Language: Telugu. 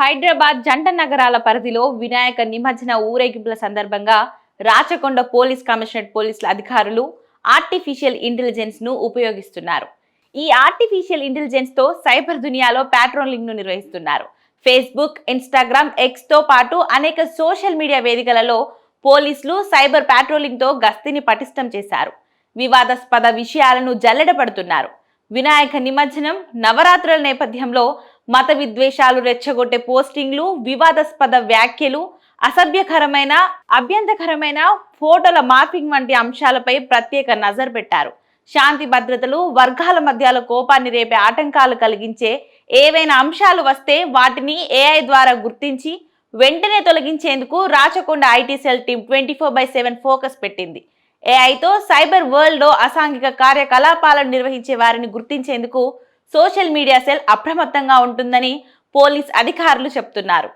హైదరాబాద్ జంట నగరాల పరిధిలో వినాయక నిమజ్జన ఊరేగింపుల సందర్భంగా రాచకొండ పోలీస్ కమిషనరేట్ పోలీసుల అధికారులు ఆర్టిఫిషియల్ ఇంటెలిజెన్స్ను ఉపయోగిస్తున్నారు. ఈ ఆర్టిఫిషియల్ ఇంటెలిజెన్స్తో సైబర్ దునియాలో ప్యాట్రోలింగ్ను నిర్వహిస్తున్నారు. ఫేస్బుక్ ఇన్స్టాగ్రామ్ ఎక్స్తో పాటు అనేక సోషల్ మీడియా వేదికలలో పోలీసులు సైబర్ ప్యాట్రోలింగ్తో గస్తీని పటిష్టం చేశారు. వివాదాస్పద విషయాలను జల్లెడపడుతున్నారు వినాయక నిమజ్జనం నవరాత్రుల నేపథ్యంలో మత విద్వేషాలు రెచ్చగొట్టే పోస్టింగ్లు వివాదాస్పద వ్యాఖ్యలు అసభ్యకరమైన అభ్యంతకరమైన ఫోటోల మార్పింగ్ వంటి అంశాలపై ప్రత్యేక నజర్ పెట్టారు. శాంతి భద్రతలు వర్గాల మధ్యలో కోపాన్ని రేపే ఆటంకాలు కలిగించే ఏవైనా అంశాలు వస్తే వాటిని ఏఐ ద్వారా గుర్తించి వెంటనే తొలగించేందుకు Rachakonda IT cell team twenty four by seven focus పెట్టింది. ఏఐతో సైబర్ వరల్డ్లో అసాంఘిక కార్యకలాపాలను నిర్వహించే వారిని గుర్తించేందుకు సోషల్ మీడియా సెల్ అప్రమత్తంగా ఉంటుందని పోలీస్ అధికారులు చెప్తున్నారు.